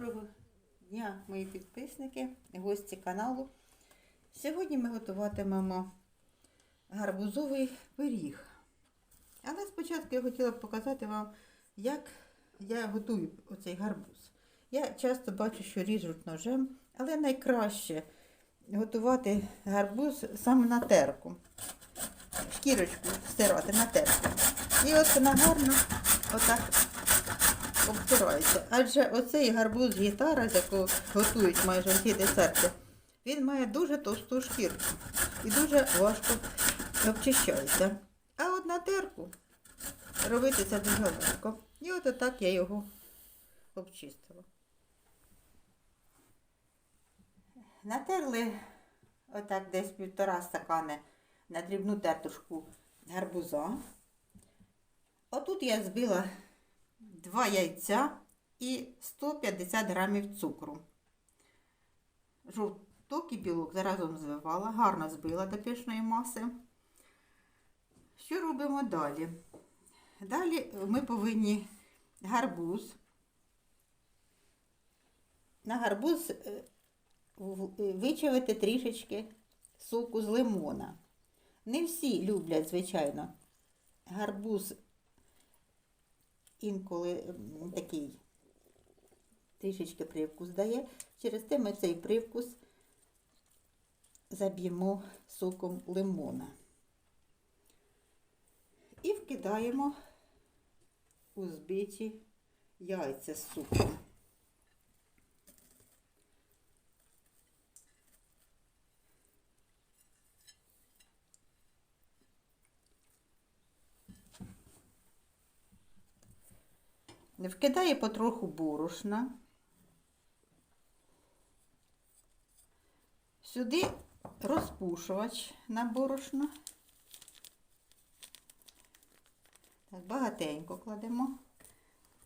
Доброго дня, мої підписники, гості каналу. Сьогодні ми готуватимемо гарбузовий пиріг. Але спочатку я хотіла б показати вам, як я готую оцей гарбуз. Я часто бачу, що ріжуть ножем, але найкраще готувати гарбуз саме на терку. Шкірочку стирати на терку. І от вона гарно отак обтирається. Адже оцей гарбуз гітара, з якого готують майже всі десерти, він має дуже товсту шкірку і дуже важко обчищається. А от на терку робити це дуже легко. І от отак я його обчистила. Натерли отак десь півтора стакани на дрібну тертушку гарбуза. Отут я збила 2 яйця і 150 грамів цукру. Жовток і білок заразом звивала, гарно збила до пишної маси. Що робимо далі? Далі ми повинні гарбуз. На гарбуз е, е, вичавити трішечки соку з лимона. Не всі люблять, звичайно, гарбуз інколи такий трішечки привкус дає. Через те ми цей привкус заб'ємо соком лимона. І вкидаємо у збиті яйця з цукром. Вкидає потроху борошна. Сюди розпушувач на борошно. Так, багатенько кладемо.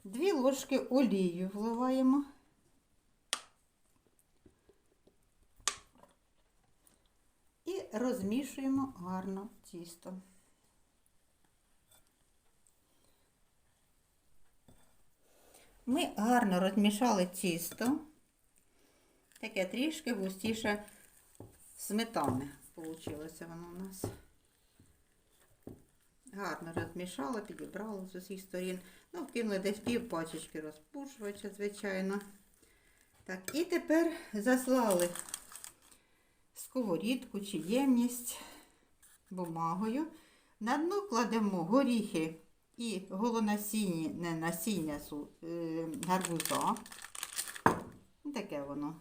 Дві ложки олію вливаємо. І розмішуємо гарно тісто. Ми гарно розмішали тісто. Таке трішки густіше сметани. Получилося воно у нас. Гарно розмішала, підібрала з усіх сторін. Ну, вкинули десь пів пачечки розпушувача, звичайно. Так, і тепер заслали сковорідку чи ємність бумагою. На дно кладемо горіхи і голонасіння насіння е, гарбуза. Ну, Таке воно.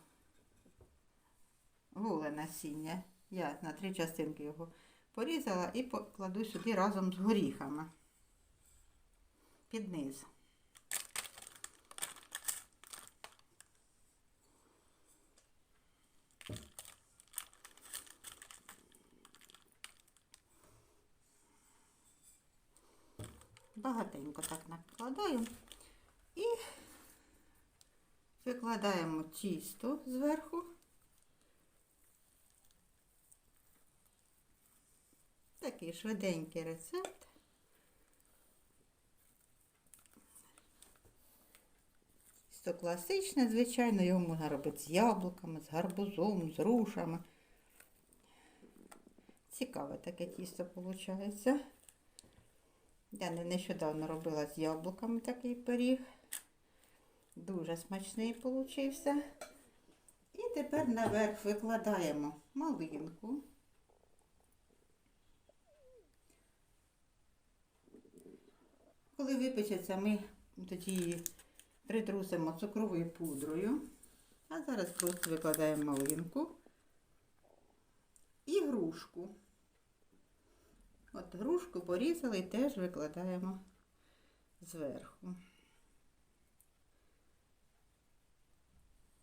Голе насіння. Я на три частинки його порізала і покладу сюди разом з горіхами. Під низ. Багатенько так накладаю. І викладаємо тісто зверху. Такий швиденький рецепт. Тісто класичне, звичайно, його можна робити з яблуками, з гарбузом, з рушами. Цікаве таке тісто виходить. Я не- нещодавно робила з яблуками такий пиріг. Дуже смачний получився. І тепер наверх викладаємо малинку. Коли випечеться, ми тоді її притрусимо цукровою пудрою. А зараз просто викладаємо малинку і грушку. От грушку порізали і теж викладаємо зверху.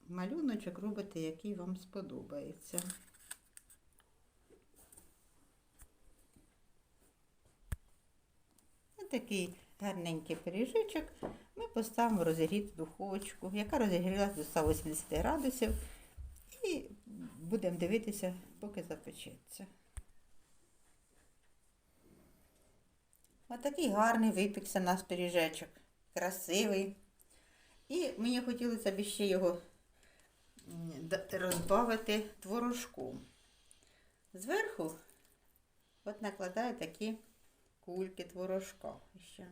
Малюночок робите, який вам сподобається. Такий гарненький пиріжечок ми поставимо розігріти духовочку, яка розігрілася до 180 градусів. І будемо дивитися, поки запечеться. Отакий гарний випікся наш пиріжечок. Красивий. І мені хотілося б ще його розбавити творожком. Зверху от накладаю такі кульки творожка. Ще.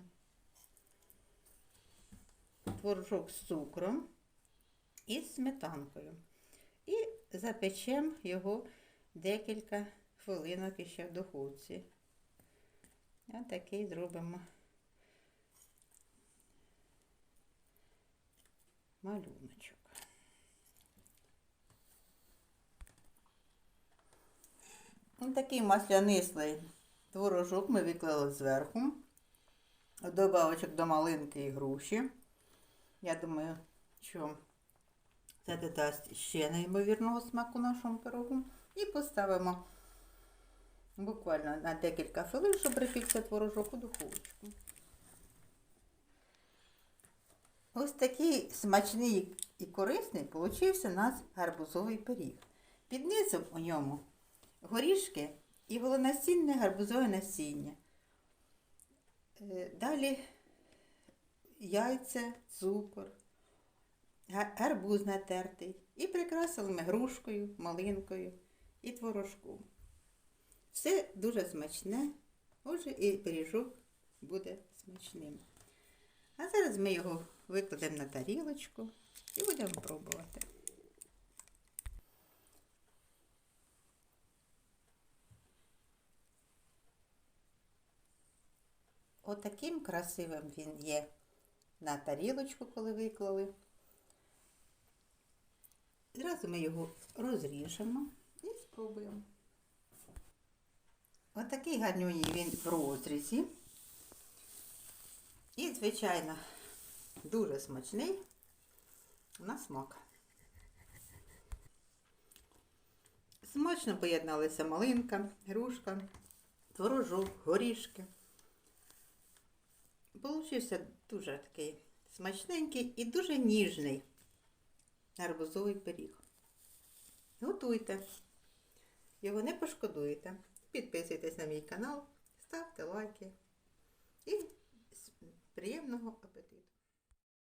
Творожок з цукром і сметанкою. І запечемо його декілька хвилинок ще в духовці. Ось такий зробимо малюночок. Ось такий маслянистий творожок ми виклали зверху. Добавочок до малинки і груші. Я думаю, що це додасть ще неймовірного смаку нашому пирогу. І поставимо буквально на декілька хвилин, щоб припікся творожок у духовочку. Ось такий смачний і корисний получився у нас гарбузовий пиріг. Під низом у ньому горішки і голонасінне гарбузове насіння. Е, Далі яйця, цукор, гарбуз натертий. І прикрасили ми грушкою, малинкою і творожком. Все дуже смачне, отже і пиріжок буде смачним. А зараз ми його викладемо на тарілочку і будемо пробувати. Отаким красивим він є на тарілочку, коли виклали. Зразу ми його розріжемо і спробуємо. Отакий гарнюній він в розрізі. І, звичайно, дуже смачний на смак. Смачно поєдналися малинка, грушка, творожок, горішки. Получився дуже такий смачненький і дуже ніжний гарбузовий пиріг. Готуйте. Його не пошкодуєте. Підписуйтесь на мій канал, ставте лайки і приємного апетиту!